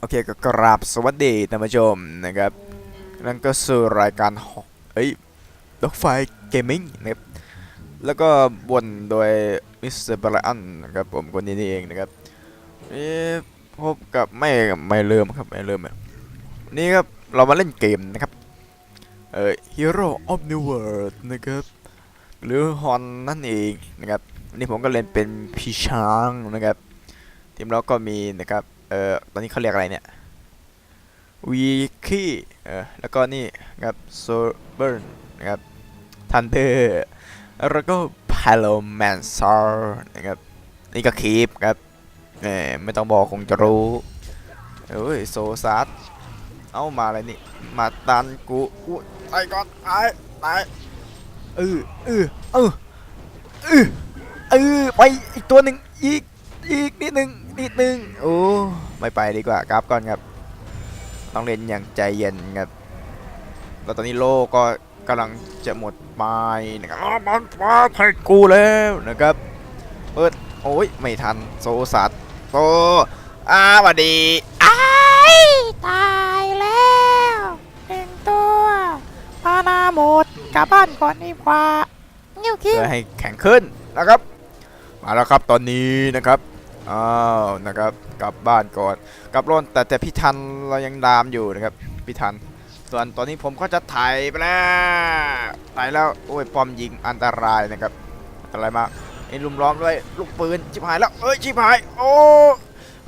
โอเคก็กราบสวัสดีท่านผู้ชมนะครับ นั่นก็สู่รายการเอ้ยดอกไฟเกมมิ่งนะครับ แล้วก็บนโดยมิสเตอร์บรอันนะครับผมคนนี้นี่เองนะครับนี่พบกับไม่ไม่เริ่มครับไม่เริ่มอะนี่ครับเรามาเล่นเกมนะครับ เอ่อ Hero of the World นะครับ หรือฮอนนั่นเองนะครับนนี้ผมก็เล่นเป็นพี่ช้างนะครับทีมเราก็มีนะครับ เอ่อตอนนี้เขาเรียกอะไรเนี่ยวีคีเออแล้วก็นี่ครับโซเบิร์นนะครับทันเดอร์แล้วก็พาโลแมนซาร์นะครับนี่ก็คีปครับเออไม่ต้องบอกคงจะรู้เอ้ยโซซัสเอามาอะไรนี่มาตันกูกูไปก่อนตายตายเออเออเออเออเออไปอีกตัวหนึ่งอีก อีกนิดหนึ่งนิดหนึ่งโอ้ไม่ไปดีกว่าครับก่อนครับต้องเล่นอย่างใจเย็นครับแล้วตอนนี้โลกก็กำลังจะหมดไปนะครับอ้าวมันมาให้กูแล้วนะครับเปิดโอ้ยไม่ทันโซสัตโตอาสวัสดีอ้ายตายแล้วหนึ่งตัวปานาหมดกลับบ้านก่อนดีกว่านิ้วคิ้วเพื่อให้แข็งขึ้นนะครับ มาแล้วครับตอนนี้นะครับ อ้าวนะครับกลับบ้านก่อนกลับร่นแต่แต่พี่ทันเรายังดามอยู่นะครับพี่ทัน ส่วนตอนนี้ผมก็จะถ่ายไปแล้วถ่ายแล้วโอ้ยปอมยิงอันตรายนะครับอันตรายมากไอ้ลุมล้อมด้วยลูกปืนชิบหายแล้วเอ้ยชิบหายโอ้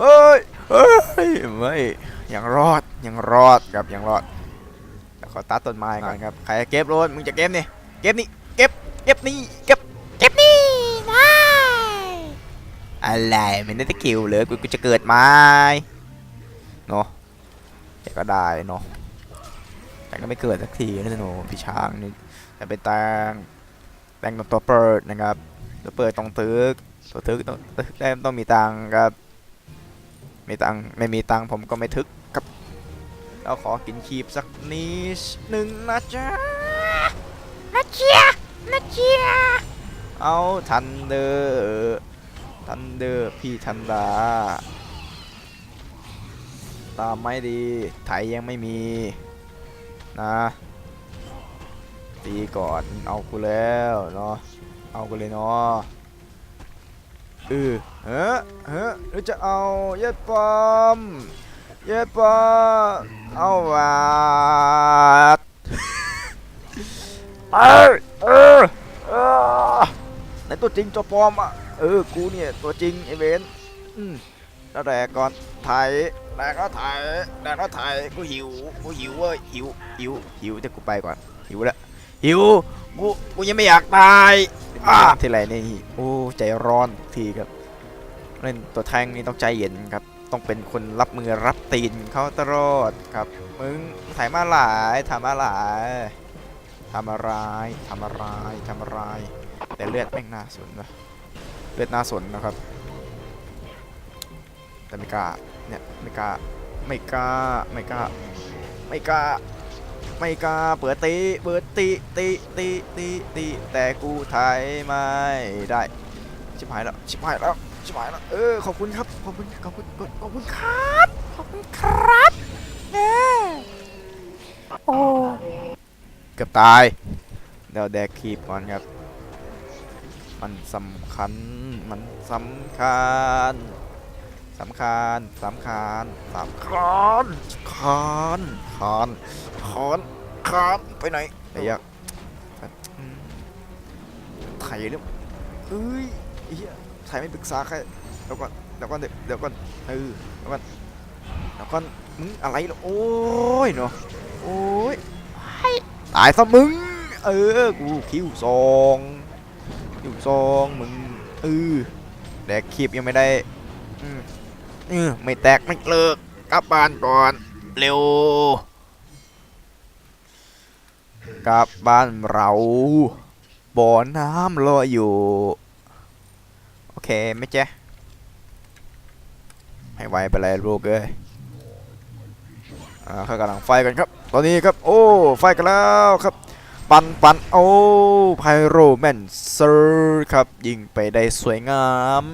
เฮ้ยเฮ้ยไม่ยังรอดยังรอดครับยังรอดขอตัดต้นไม้ก่อนครับใครจะเก็บรนมึงจะเก็บนี่เก็บนี่เก็บเก็บนี่เก็บเก็บนี่ได้ อะไรไม่ได้ตะคิวเลยกูกูจะเกิดไหมเนาะแต่ก็ได้เนาะแต่ก็ไม่เกิดสักทีนะหนูพี่ช้างนี่แต่เป็นแตงแตงตัวเปิดนะครับตัวเปิดต้องตึกตัวตึกต้องตึกได้ต้องมีตังค์ครับมีตังค์ไม่มีตังค์ผมก็ไม่ทึกครับเราขอกินคีบสักนิดหนึ่งนะจ๊ะนะเจียนะเจียเอาทันเดอร์ ทันเดอร์พี่ทันดา ตามไม่ดี ไถยังไม่มี นะ ตีก่อน เอากูแล้วเนาะ เอากูเลยเนาะเออเฮ้อเฮ้อหรือจะเอาเย็ดปอมเย็ดปอมเอาวาดเออเออเออในตัวจริงตัวปอมอะ เออกูเนี่ยตัวจริงไอเวนอืมแล้วแดกก่อนถ่ายแดกแล้วถ่ายแดกแล้วถ่ายกูหิวกูหิวเว้ยหิวหิวหิวแต่กูไปก่อนหิวแล้วหิวกูกูยังไม่อยากตายอ้าทีไรนี่โอ้ใจร้อนทีครับเล่นตัวแทงนี่ต้องใจเย็นครับต้องเป็นคนรับมือรับตีนเขาตลอดครับมึงถ่ายมาหลายถ่ายมาหลายทำอะไรทำอะไรทำอะไรแต่เลือดแม่งน่าสนนะเลือดน่าสนนะครับ แต่ไม่กล้าเนี่ยไม่กล้าไม่กล้าไม่กล้าไม่กล้าไม่กล้าเปิดตีเปิดตีตีตีตีตีแต่กูไทยไม่ได้ชิบหายแล้วชิบหายแล้วชิบหายแล้วเออขอบคุณครับขอบคุณขอบคุณขอบคุณครับขอบคุณครับเน่โอ้เกือบตายเดี๋ยวแดกคีบก่อนครับ มันสำคัญ มันสำคัญสำคัญสำคัญสำคัญคานคานคานคานไปไหนไอ้ยักษ์อืมไถเรื่องเอ้ยไอ้เหี้ยไม่ปรึกษาใครเดี๋ยวก่อนเดี๋ยวก่อนเดี๋ยวก่อนเออเดี๋ยวก่อนเดี๋ยวก่อนมึงอะไรล่ะโอ้ยเนาะโอ้ยตายซะมึง เออ กูคิวซอง คิวซองมึงเออแดกคลิปยังไม่ได้อืมเออไม่แตกไม่เลิกกลับบ้านก่อน เร็วกลับบ้านเราบ่อน้ำรออยู่ โอเคไหม่เจ๊ให้ไวไปเลยลูกเอ้ยอ่าเขากำลังไฟกันครับ ตอนนี้ครับ โอ้ ไฟกันแล้วครับ ปันปันโอ้ไพโรแมนเซอร์ครับยิงไปได้สวยงาม